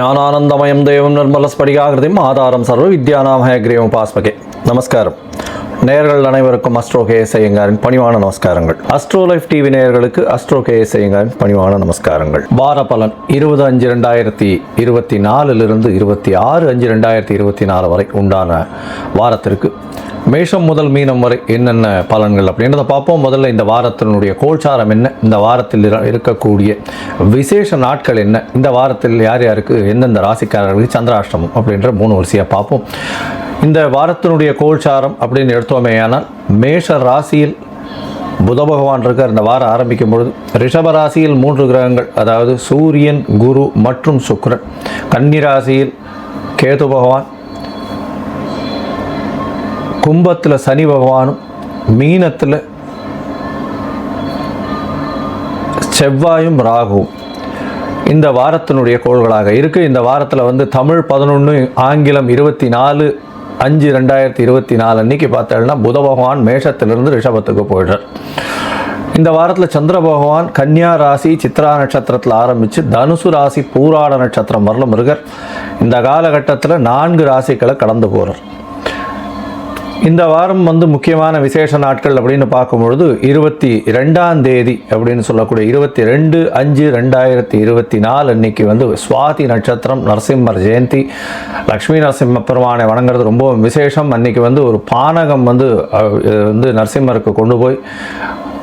ஞானானந்தமயம் தேவம் நிர்மலஸ்படிகாகிருதிம் ஆதாரம் சர்வ வித்யாநாமய கிரீவம் பாஸ்மகே. நமஸ்காரம். நேயர்கள் அனைவருக்கும் அஸ்ட்ரோ கேஎஸ் ஐயங்காரின் பணிவான நமஸ்காரங்கள். அஸ்ட்ரோ லைஃப் டிவி நேயர்களுக்கு அஸ்ட்ரோ கேஎஸ் ஐயங்காரின் பணிவான நமஸ்காரங்கள். வார பலன் இருபது அஞ்சு ரெண்டாயிரத்தி இருபத்தி நாலுலிருந்து இருபத்தி ஆறு அஞ்சு ரெண்டாயிரத்தி இருபத்தி நாலு வரை உண்டான வாரத்திற்கு மேஷம் முதல் மீனம் வரை என்னென்ன பலன்கள் அப்படின்றத பார்ப்போம். முதல்ல இந்த வாரத்தினுடைய கோல்சாரம் என்ன? இந்த வாரத்தில் இருக்கக்கூடிய விசேஷ நாட்கள் என்ன? இந்த வாரத்தில் யார் யாருக்கு எந்தெந்த ராசிக்காரர்களுக்கு சந்திராஷ்டமம் அப்படின்ற மூணு வரிசையாக பார்ப்போம். இந்த வாரத்தினுடைய கோல்சாரம் அப்படின்னு எடுத்தோமேயானால் மேஷ ராசியில் புத பகவான் இருக்கார். இந்த வாரம் ஆரம்பிக்கும் பொழுது ரிஷப ராசியில் மூன்று கிரகங்கள் அதாவது சூரியன் குரு மற்றும் சுக்ரன் கன்னி ராசியில் கேது பகவான் கும்பத்தில் சனி பகவானும் மீனத்தில் செவ்வாயும் ராகுவும் இந்த வாரத்தினுடைய கோள்களாக இருக்குது இந்த வாரத்தில் வந்து தமிழ் பதினொன்று ஆங்கிலம் இருபத்தி நாலு அஞ்சு ரெண்டாயிரத்தி இருபத்தி நாலு அன்னைக்கு பார்த்தோம்னா புத பகவான் மேஷத்திலிருந்து ரிஷபத்துக்கு போயிடுறார். இந்த வாரத்தில் சந்திர பகவான் கன்னியா ராசி சித்ரா நட்சத்திரத்தில் ஆரம்பித்து தனுசு ராசி பூராட நட்சத்திரம் வரலும் முருகர் இந்த காலகட்டத்தில் நான்கு ராசிகளை கடந்து போகிறார் இந்த வாரம் வந்து முக்கியமான விசேஷ நாட்கள் அப்படின்னு பார்க்கும்பொழுது இருபத்தி ரெண்டாம் தேதி அப்படின்னு சொல்லக்கூடிய இருபத்தி ரெண்டு அஞ்சு ரெண்டாயிரத்தி இருபத்தி நாலு அன்னைக்கு வந்து சுவாதி நட்சத்திரம் நரசிம்மர் ஜெயந்தி லக்ஷ்மி நரசிம்ம பெருமானை வணங்குறது ரொம்ப விசேஷம். அன்னைக்கு வந்து ஒரு பானகம் வந்து வந்து நரசிம்மருக்கு கொண்டு போய்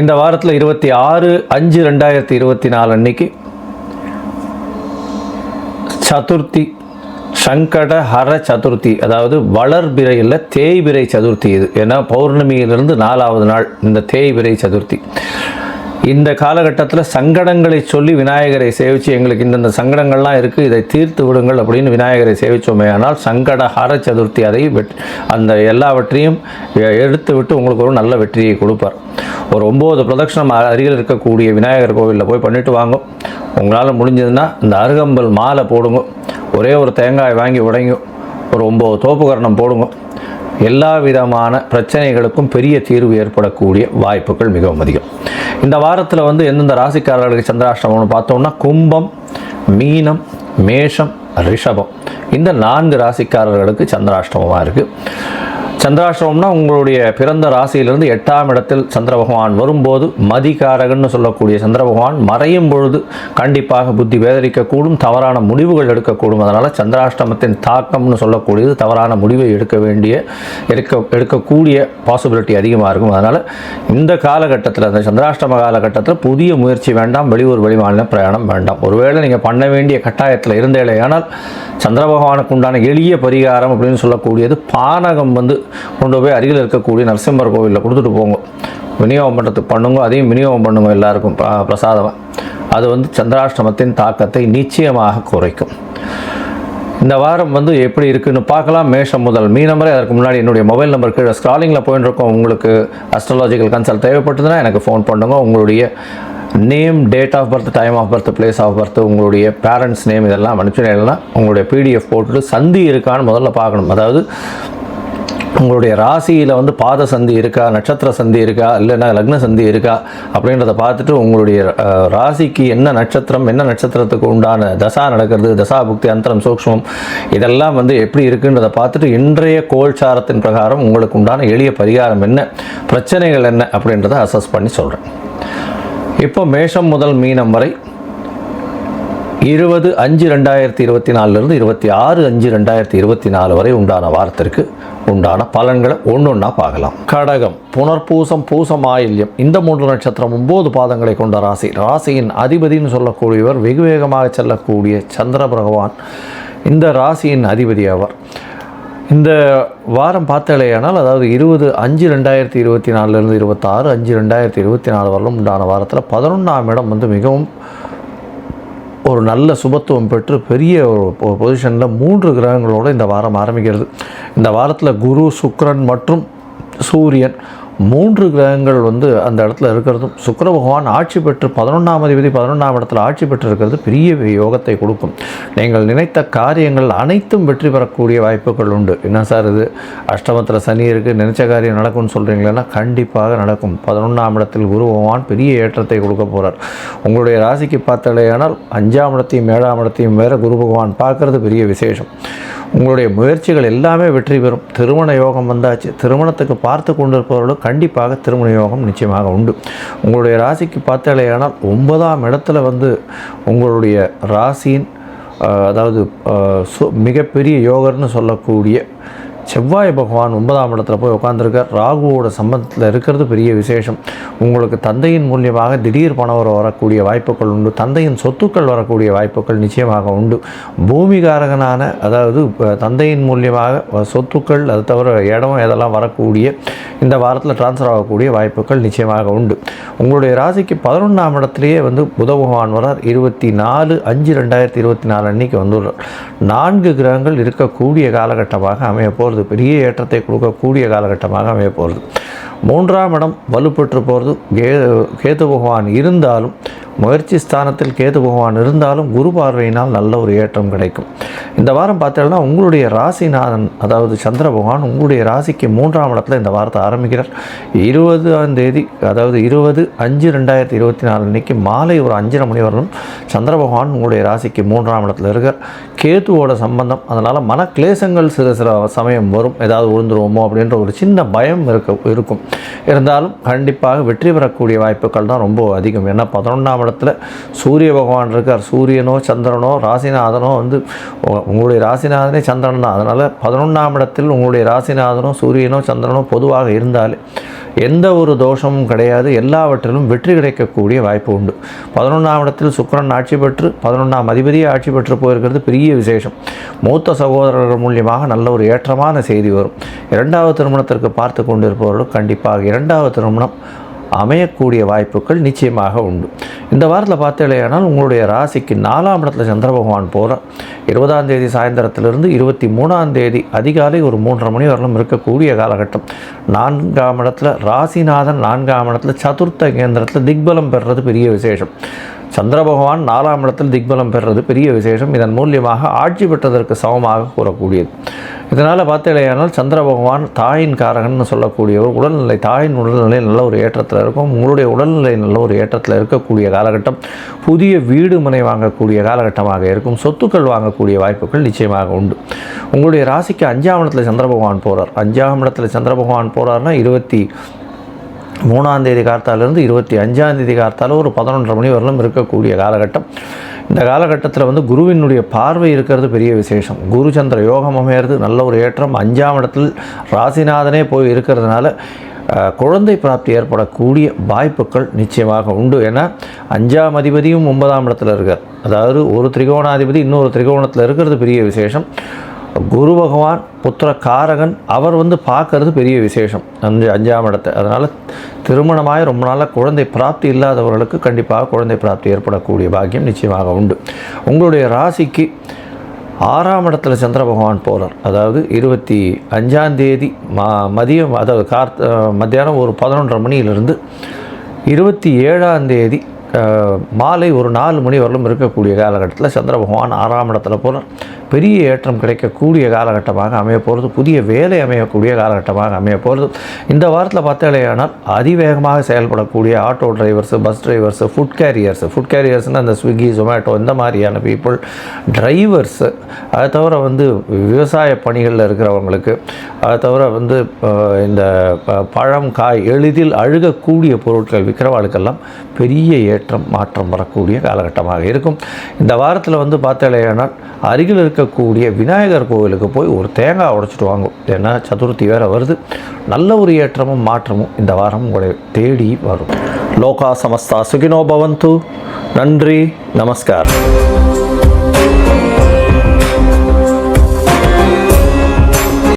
இந்த வாரத்தில் இருபத்தி ஆறு அஞ்சு ரெண்டாயிரத்தி இருபத்தி நாலு அன்னைக்கு சதுர்த்தி சங்கட ஹர சதுர்த்தி அதாவது வளர்பிறை தேய்பிரை சதுர்த்தி இது. ஏன்னா பௌர்ணமியிலிருந்து நாலாவது நாள் இந்த தேய்பிரை சதுர்த்தி. இந்த காலகட்டத்தில் சங்கடங்களை சொல்லி விநாயகரை சேவித்து எங்களுக்கு இந்தந்த சங்கடங்கள்லாம் இருக்குது இதை தீர்த்து விடுங்கள் அப்படின்னு விநாயகரை சேவித்தோமே ஆனால் சங்கட ஹர சதுர்த்தி அதை வெட் அந்த எல்லாவற்றையும் எடுத்து விட்டு உங்களுக்கு ஒரு நல்ல வெற்றியை கொடுப்பார். ஒரு ஒம்பது பிரதட்சணம் அருகில் இருக்கக்கூடிய விநாயகர் கோவிலில் போய் பண்ணிட்டு வாங்க. உங்களால் முடிஞ்சதுன்னா இந்த அருகம்பல் மாலை போடுங்க. ஒரே ஒரு தேங்காய் வாங்கி உடைங்க. ஒரு ஒம்பது தோப்புக்கரணம் போடுங்க. எல்லா விதமான பிரச்சனைகளுக்கும் பெரிய தீர்வு ஏற்படக்கூடிய வாய்ப்புகள் மிகவும் அதிகம். இந்த வாரத்தில் வந்து எந்தெந்த ராசிக்காரர்களுக்கு சந்திராஷ்டமம்னு பார்த்தோம்னா கும்பம் மீனம் மேஷம் ரிஷபம். இந்த நான்கு ராசிக்காரர்களுக்கு சந்திராஷ்டமமாக இருக்குது சந்திராஷ்டமம்னா உங்களுடைய பிறந்த ராசியிலிருந்து எட்டாம் இடத்தில் சந்திர பகவான் வரும்போது மதிகாரகன்னு சொல்லக்கூடிய சந்திர பகவான் மறையும் பொழுது கண்டிப்பாக புத்தி வேதரிக்கக்கூடும் தவறான முடிவுகள் எடுக்கக்கூடும். அதனால் சந்திராஷ்டமத்தின் தாக்கம்னு சொல்லக்கூடியது தவறான முடிவை எடுக்க வேண்டிய எடுக்க எடுக்கக்கூடிய பாசிபிலிட்டி அதிகமாக இருக்கும். அதனால் இந்த காலகட்டத்தில் அந்த சந்திராஷ்டம காலகட்டத்தில் புதிய முயற்சி வேண்டாம் வெளியூர் வெளிமாநில பிரயாணம் வேண்டாம். ஒருவேளை நீங்கள் பண்ண வேண்டிய கட்டாயத்தில் இருந்தேலே ஆனால் சந்திர பகவானுக்கு உண்டான எளிய பரிகாரம் அப்படின்னு சொல்லக்கூடியது பானகம் வந்து கொண்டு போய் அருகில் இருக்கக்கூடிய நரசிம்மர் கோவிலில் கொடுத்துட்டு போங்க. விநியோகம் பண்ணுறதுக்கு பண்ணுங்க. அதையும் விநியோகம் பண்ணுங்க எல்லாருக்கும் ப- அது வந்து சந்திராஷ்டமத்தின் தாக்கத்தை நிச்சயமாக குறைக்கும். இந்த வாரம் வந்து எப்படி இருக்குன்னு பார்க்கலாம். மேஷம் முதல் மீனம் வரை. அதற்கு முன்னாடி என்னுடைய மொபைல் நம்பர் கீழே ஸ்க்ராலிங்கில் போயின்னு இருக்கோம் உங்களுக்கு அஸ்ட்ராலாஜிக்கல் கன்சல்ட் தேவைப்பட்டதுன்னா எனக்கு ஃபோன் பண்ணுங்க. உங்களுடைய name date of birth time of birth place of birth உங்களுடைய பேரண்ட்ஸ் நேம் இதெல்லாம் அனுப்பிச்சுனா உங்களுடைய பிடிஎஃப் போட்டுட்டு சந்தி இருக்கான்னு முதல்ல பார்க்கணும். அதாவது உங்களுடைய ராசியில் வந்து பாத சந்தி இருக்கா நட்சத்திர சந்தி இருக்கா இல்லைன்னா லக்ன சந்தி இருக்கா அப்படின்றத பார்த்துட்டு உங்களுடைய ராசிக்கு என்ன நட்சத்திரம் என்ன நட்சத்திரத்துக்கு உண்டான தசா நடக்கிறது தசா புக்தி அந்தரம் சூக்ஷ்மம் இதெல்லாம் வந்து எப்படி இருக்குன்றதை பார்த்துட்டு இன்றைய கோல்சாரத்தின் பிரகாரம் உங்களுக்கு உண்டான எளிய பரிகாரம் என்ன பிரச்சனைகள் என்ன அப்படின்றத அசஸ் பண்ணி சொல்கிறேன் இப்போ மேஷம் முதல் மீனம் வரை இருபது அஞ்சு ரெண்டாயிரத்தி இருபத்தி நாலுலேருந்து இருபத்தி ஆறு அஞ்சு ரெண்டாயிரத்தி இருபத்தி நாலு வரை உண்டான வாரத்திற்கு உண்டான பலன்களை ஒன்று ஒன்றா பார்க்கலாம். கடகம் புனர்பூசம் பூசம் ஆயில்யம் இந்த மூன்று நட்சத்திரம் ஒன்பது பாதங்களை கொண்ட ராசி. ராசியின் அதிபதின்னு சொல்லக்கூடியவர் வெகு வேகமாக செல்லக்கூடிய சந்திர பகவான். இந்த ராசியின் அதிபதி அவர். இந்த வாரம் பார்த்தாலேயானால் அதாவது இருபது அஞ்சு ரெண்டாயிரத்தி இருபத்தி நாலுலேருந்து இருபத்தாறு அஞ்சு ரெண்டாயிரத்தி இருபத்தி நாலு வரலும் உண்டான வாரத்தில் பதினொன்றாம் இடம் வந்து மிகவும் ஒரு நல்ல சுபத்துவம் பெற்று பெரிய ஒரு பொசிஷனில் மூன்று கிரகங்களோடு இந்த வாரம் ஆரம்பிக்கிறது. இந்த வாரத்தில் குரு சுக்ரன் மற்றும் சூரியன் மூன்று கிரகங்கள் வந்து அந்த இடத்துல இருக்கிறதும் சுக்கர பகவான் ஆட்சி பெற்று பதினொன்றாம் அதிபதி பதினொன்றாம் இடத்துல ஆட்சி பெற்று இருக்கிறது பெரிய யோகத்தை கொடுக்கும். நீங்கள் நினைத்த காரியங்கள் அனைத்தும் வெற்றி பெறக்கூடிய வாய்ப்புகள் உண்டு. என்ன சார் இது? அஷ்டமத்தில் சனி இருக்குது நினைச்ச காரியம் நடக்கும்னு சொல்கிறீங்களா கண்டிப்பாக நடக்கும். பதினொன்றாம் இடத்தில் குரு பகவான் பெரிய ஏற்றத்தை கொடுக்க போகிறார் உங்களுடைய ராசிக்கு பார்த்தாலேயானால் அஞ்சாம் இடத்தையும் ஏழாம் இடத்தையும் வேறு குரு பகவான் பார்க்கறது பெரிய விசேஷம். உங்களுடைய முயற்சிகள் எல்லாமே வெற்றி பெறும். திருமண யோகம் வந்தாச்சு. திருமணத்துக்கு பார்த்து கொண்டிருப்பவர்களும் கண்டிப்பாக திருமண யோகம் நிச்சயமாக உண்டு. உங்களுடைய ராசிக்கு பார்த்தாலேயானால் ஒன்பதாம் இடத்துல வந்து உங்களுடைய ராசியின் அதாவது சு மிகப்பெரிய யோகர்னு சொல்லக்கூடிய செவ்வாய் பகவான் ஒன்பதாம் இடத்துல போய் உட்காந்துருக்கார் ராகுவோட சம்பந்தத்தில் இருக்கிறது பெரிய விசேஷம். உங்களுக்கு தந்தையின் மூலியமாக திடீர் பணம் வரக்கூடிய வாய்ப்புகள் உண்டு. தந்தையின் சொத்துக்கள் வரக்கூடிய வாய்ப்புகள் நிச்சயமாக உண்டு. பூமிகாரகனான அதாவது தந்தையின் மூலியமாக சொத்துக்கள் அது தவிர இடம் இதெல்லாம் வரக்கூடிய இந்த வாரத்தில் ட்ரான்ஸ்ஃபர் ஆகக்கூடிய வாய்ப்புகள் நிச்சயமாக உண்டு. உங்களுடைய ராசிக்கு பதினொன்றாம் இடத்துலேயே வந்து புத பகவான் வரார் இருபத்தி நாலு அஞ்சு ரெண்டாயிரத்தி இருபத்தி நாலு அன்னைக்கு வந்துள்ளார் நான்கு கிரகங்கள் இருக்கக்கூடிய காலகட்டமாக அமைய போகிறது. பெரிய ஏற்றத்தை கொடுக்கக்கூடிய காலகட்டமாக அமைய போகிறது. மூன்றாம் இடம் வலுப்பெற்று போகிறது. கே கேது பகவான் இருந்தாலும் முயற்சி ஸ்தானத்தில் கேது பகவான் இருந்தாலும் குரு பார்வையினால் நல்ல ஒரு ஏற்றம் கிடைக்கும். இந்த வாரம் பார்த்தீங்கன்னா உங்களுடைய ராசிநாதன் அதாவது சந்திர பகவான் உங்களுடைய ராசிக்கு மூன்றாம் இடத்துல இந்த வாரத்தை ஆரம்பிக்கிறார். இருபதாம் தேதி அதாவது இருபது அஞ்சு ரெண்டாயிரத்தி இருபத்தி நாலு அன்னைக்கு மாலை ஒரு அஞ்சரை மணி வரலும் சந்திர பகவான் உங்களுடைய ராசிக்கு மூன்றாம் இடத்துல இருக்கார். கேதுவோட சம்பந்தம் அதனால் மன கிளேசங்கள் சில சில சமயம் வரும். ஏதாவது உழுந்துருவோமோ அப்படின்ற ஒரு சின்ன பயம் இருக்க இருக்கும். இருந்தாலும் கண்டிப்பாக வெற்றி பெறக்கூடிய வாய்ப்புகள் தான் ரொம்ப அதிகம். ஏன்னா பதினொன்றாம் இடத்துல சூரிய பகவான் இருக்கார். சூரியனோ சந்திரனோ ராசிநாதனோ வந்து உங்களுடைய ராசிநாதனே சந்திரன் தான். அதனால் பதினொன்றாம் இடத்தில் உங்களுடைய ராசிநாதனோ சூரியனோ சந்திரனோ பொதுவாக இருந்தாலே எந்த ஒரு தோஷமும் கிடையாது. எல்லாவற்றிலும் வெற்றி கிடைக்கக்கூடிய வாய்ப்பு உண்டு. பதினொன்றாம் இடத்தில் சுக்கிரன் ஆட்சி பெற்று பதினொன்றாம் அதிபதியை ஆட்சி பெற்று போயிருக்கிறது பெரிய விசேஷம். மூத்த சகோதரர்கள் மூலியமாக நல்ல ஒரு ஏற்றமான செய்தி வரும். இரண்டாவது திருமணத்திற்கு பார்த்து கொண்டிருப்பவர்களும் கண்டிப்பாக இரண்டாவது திருமணம் அமையக்கூடிய வாய்ப்புகள் நிச்சயமாக உண்டு. இந்த வாரத்தில் பார்த்தீங்களேனால் உங்களுடைய ராசிக்கு நாலாம் இடத்துல சந்திர பகவான் போகிறார் இருபதாம் தேதி சாயந்தரத்திலிருந்து இருபத்தி மூணாம் தேதி அதிகாலை ஒரு மூன்றரை மணி வரலும் இருக்கக்கூடிய காலகட்டம். நான்காம் இடத்துல ராசிநாதன் நான்காம் இடத்துல சதுர்த்த கேந்திரத்தில் திக்பலம் பெறுறது பெரிய விசேஷம். சந்திர பகவான் நாலாம் இடத்தில் திக்பலம் பெறுறது பெரிய விசேஷம். இதன் மூலியமாக ஆட்சி பெற்றதற்கு சமமாக கூறக்கூடியது. இதனால் பார்த்தீங்களேயானால் சந்திர பகவான் தாயின் காரகன்னு சொல்லக்கூடியவர் உடல்நிலை தாயின் உடல்நிலை நல்ல ஒரு ஏற்றத்தில் இருக்கும். உங்களுடைய உடல்நிலை நல்ல ஒரு ஏற்றத்தில் இருக்கக்கூடிய காலகட்டம் புதிய வீடு மனை வாங்கக்கூடிய காலகட்டமாக இருக்கும். சொத்துக்கள் வாங்கக்கூடிய வாய்ப்புகள் நிச்சயமாக உண்டு. உங்களுடைய ராசிக்கு அஞ்சாம் இடத்துல சந்திர பகவான் போகிறார் அஞ்சாம் இடத்துல சந்திர பகவான் போகிறார்னா இருபத்தி மூணாம் தேதி கார்த்தாலேருந்து இருபத்தி அஞ்சாந்தேதி கார்த்தால ஒரு பதினொன்றரை மணி வரலும் இருக்கக்கூடிய காலகட்டம். இந்த காலகட்டத்தில் வந்து குருவினுடைய பார்வை இருக்கிறது பெரிய விசேஷம். குரு சந்திர யோகம் அமையிறது நல்ல ஒரு ஏற்றம். அஞ்சாம் இடத்தில் ராசிநாதனே போய் இருக்கிறதுனால குழந்தை பிராப்தி ஏற்படக்கூடிய வாய்ப்புகள் நிச்சயமாக உண்டு. ஏன்னா அஞ்சாம் அதிபதியும் ஒன்பதாம் இடத்துல இருக்கார். அதாவது ஒரு திரிகோணாதிபதி இன்னொரு திரிகோணத்தில் இருக்கிறது பெரிய விசேஷம். குரு பகவான் புத்திர காரகன் அவர் வந்து பார்க்கறது பெரிய விசேஷம். அஞ்சு அஞ்சாம் இடத்தை. அதனால் திருமணமாய் ரொம்ப நாளாக குழந்தை பிராப்தி இல்லாதவர்களுக்கு கண்டிப்பாக குழந்தை பிராப்தி ஏற்படக்கூடிய பாக்கியம் நிச்சயமாக உண்டு. உங்களுடைய ராசிக்கு ஆறாம் இடத்துல சந்திர பகவான் போகிறார் அதாவது இருபத்தி அஞ்சாந்தேதி மா மதியம் அதாவது கார்த்த மத்தியானம் ஒரு பதினொன்றரை மணியிலிருந்து இருபத்தி ஏழாந்தேதி மாலை ஒரு நாலு மணி வரலும் இருக்கக்கூடிய காலகட்டத்தில் சந்திர பகவான் ஆறாம் இடத்துல போகிறார் பெரிய ஏற்றம் கிடைக்கக்கூடிய காலகட்டமாக அமைய போகிறது புதிய வேலை அமையக்கூடிய காலகட்டமாக அமைய போகிறது இந்த வாரத்தில் பார்த்தாலேயானால் அதிவேகமாக செயல்படக்கூடிய auto drivers bus drivers food carriers food கேரியர்ஸ்னால் அந்த ஸ்விக்கி ஜொமேட்டோ இந்த மாதிரியான பீப்புள் டிரைவர்ஸு அதை தவிர வந்து விவசாய பணிகளில் இருக்கிறவங்களுக்கு அதை தவிர வந்து இந்த ப- பழம் காய் எளிதில் அழுகக்கூடிய பொருட்கள் விற்கிறவாளுக்கெல்லாம் பெரிய ஏற்றம் மாற்றம் வரக்கூடிய காலகட்டமாக இருக்கும். இந்த வாரத்தில் வந்து பார்த்தாலேயானால் அருகில் இருக்க இருக்கக்கூடிய விநாயகர் கோவிலுக்கு போய் ஒரு தேங்காய் உடைச்சிட்டு வாங்க. ஏன்னா சதுர்த்தி வேற வருது. நல்ல ஒரு ஏற்றமும் மாற்றமும் இந்த வாரம் உங்களை தேடி வரும். லோகா சமஸ்தா சுகினோ பவந்து. நன்றி நமஸ்காரம்.